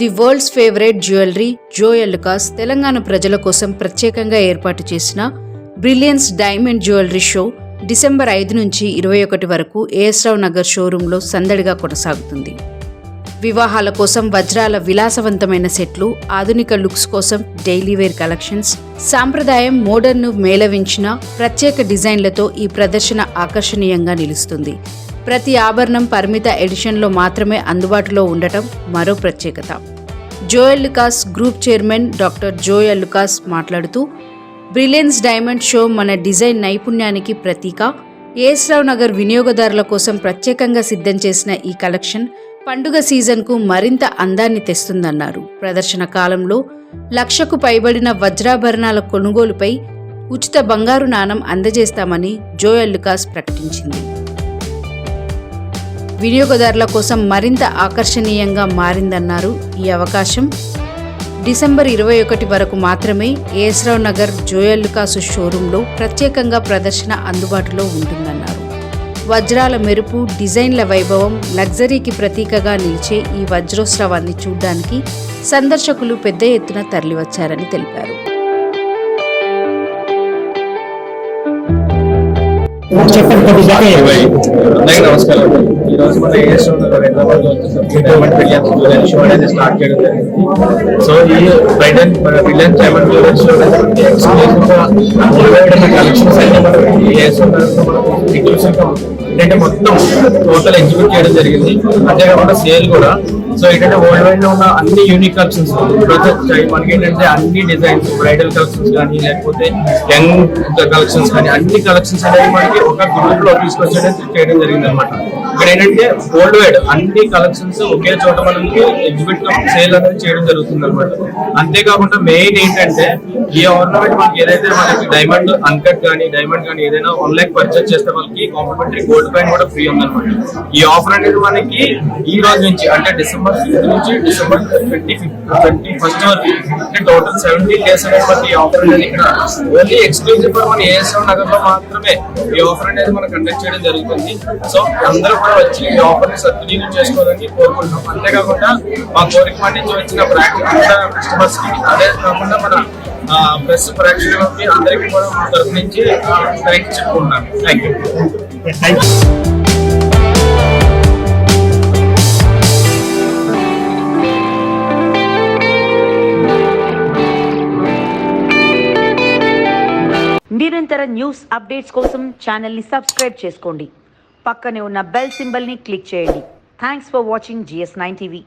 The world's favourite jewellery Joyalukkas Telangana ప్రజల కోసం ప్రత్యేకంగా ఏర్పాటు చేసిన brilliance diamond jewellery show December ఐదు నుంచి ఇరవై ఒకటి వరకు ఏఎస్రావు నగర్ షోరూంలో సందడిగా కొనసాగుతుంది. వివాహాల కోసం వజ్రాల విలాసవంతమైన సెట్లు ఆధునిక లుక్స్ కోసం డైలీ వేర్ కలెక్షన్స్ సాంప్రదాయం మోడర్న్ను మేళవించిన ప్రత్యేక డిజైన్లతో ఈ ప్రదర్శన ఆకర్షణీయంగా నిలుస్తుంది. ప్రతి ఆభరణం పరిమిత ఎడిషన్లో మాత్రమే అందుబాటులో ఉండటం మరో ప్రత్యేకత. Joy Alukkas group chairman doctor Joy Alukkas మాట్లాడుతూ బ్రిలియన్స్ డైమండ్ షో మన డిజైన్ నైపుణ్యానికి ప్రతీక. ఏస్రావ్ నగర్ వినియోగదారుల కోసం ప్రత్యేకంగా సిద్ధం చేసిన ఈ కలెక్షన్ పండుగ సీజన్కు మరింత అందాన్ని తెస్తుందన్నారు. ప్రదర్శన కాలంలో లక్షకు పైబడిన వజ్రాభరణాల కొనుగోలుపై ఉచిత బంగారు నాణం అందజేస్తామని జోయల్ లుకాస్ ప్రకటించింది. వినియోగదారుల కోసం మరింత ఆకర్షణీయంగా మారిందన్నారు ఈ అవకాశం. డిసెంబర్ ఇరవై ఒకటి వరకు మాత్రమే ఏస్రావ్ నగర్ జోయల్కాసు షోరూంలో ప్రత్యేకంగా ప్రదర్శన అందుబాటులో ఉంటుందన్నారు. వజ్రాల మెరుపు డిజైన్ల వైభవం లగ్జరీకి ప్రతీకగా నిలిచే ఈ వజ్రోత్సవాన్ని చూడ్డానికి సందర్శకులు పెద్ద ఎత్తున తరలివచ్చారని తెలిపారు. చెప్పండి కొద్దిగా అందరికీ నమస్కారం ఈ రోజు మన ఏఎస్ హైదరాబాద్లో షో అనేది స్టార్ట్ చేయడం జరిగింది సో ఈ బ్రైడన్ డైమండ్ షో అనేది ఎక్స్క్లూజివ్గా కలెక్షన్స్ అయితే మనం ఏఎస్ ఏంటంటే మొత్తం టోటల్ ఎగ్జిబిట్ చేయడం జరిగింది. అంతేకాకుండా సేల్ కూడా. సో ఏంటంటే వరల్డ్ వైడ్లో ఉన్న అన్ని యూనిక్ కలెక్షన్స్ మనకి ఏంటంటే అన్ని డిజైన్స్ బ్రైడల్ కలెక్షన్స్ కానీ లేకపోతే యంగ్ కలెక్షన్స్ కానీ అన్ని కలెక్షన్స్ అనేవి మనకి ఒక గ్రూప్లో తీసుకొచ్చడం చేయడం జరిగింది అనమాట ఇక్కడ ఏంటంటే వరల్డ్ వైడ్ అన్ని కలెక్షన్స్ ఒకే చోట మనకి ఎగ్జిబిట్ సేల్ అనేది చేయడం జరుగుతుంది అనమాట అంతేకాకుండా మెయిన్ ఏంటంటే ఈ ఆర్నమెంట్ మనకి ఏదైతే మనకి డైమండ్ అన్కట్ కానీ డైమండ్ కానీ ఏదైనా ఆన్లైన్ పర్చేస్ చేస్తే వాళ్ళకి కాంప్లిమెంటరీ గోల్డ్ పైన కూడా ఫ్రీ ఉందన్నమాట. ఈ ఆఫర్ అనేది మనకి ఈ రోజు నుంచి అంటే డిసెంబర్ ఫిఫ్త్ నుంచి డిసెంబర్ ట్వంటీ ట్వంటీ ఫస్ట్ వరకు. అంటే టోటల్ సెవెంటీన్ డేస్ అనేది మనకి ఈ ఆఫర్ అనేది ఇక్కడ ఓన్లీ ఎక్స్క్లూజివ్ ఫర్ మన ఏఎస్ఎం నగర్లో మాత్రమే ఈ ఆఫర్ అనేది మనం కండక్ట్ చేయడం జరుగుతుంది. సో అందరూ కూడా వచ్చి ఈ ఆఫర్ని సద్వినియోగం చేసుకోవాలని కోరుకుంటున్నాం. అంతేకాకుండా మా కోరిక నుంచి వచ్చిన ప్రాక్టికల్ కస్టమర్స్కి అదే కాకుండా మన ప్రెస్ ప్రేక్షకులకి అందరికీ కూడా మా తరఫు నుంచి థ్యాంక్ చెప్పుకుంటున్నాను. థ్యాంక్ యూ థ్యాంక్ యూ నిరంతర న్యూస్ అప్డేట్స్ కోసం ఛానల్ని సబ్స్క్రైబ్ చేసుకోండి. పక్కనే ఉన్న బెల్ సింబల్ని క్లిక్ చేయండి. Thanks for watching G S nine TV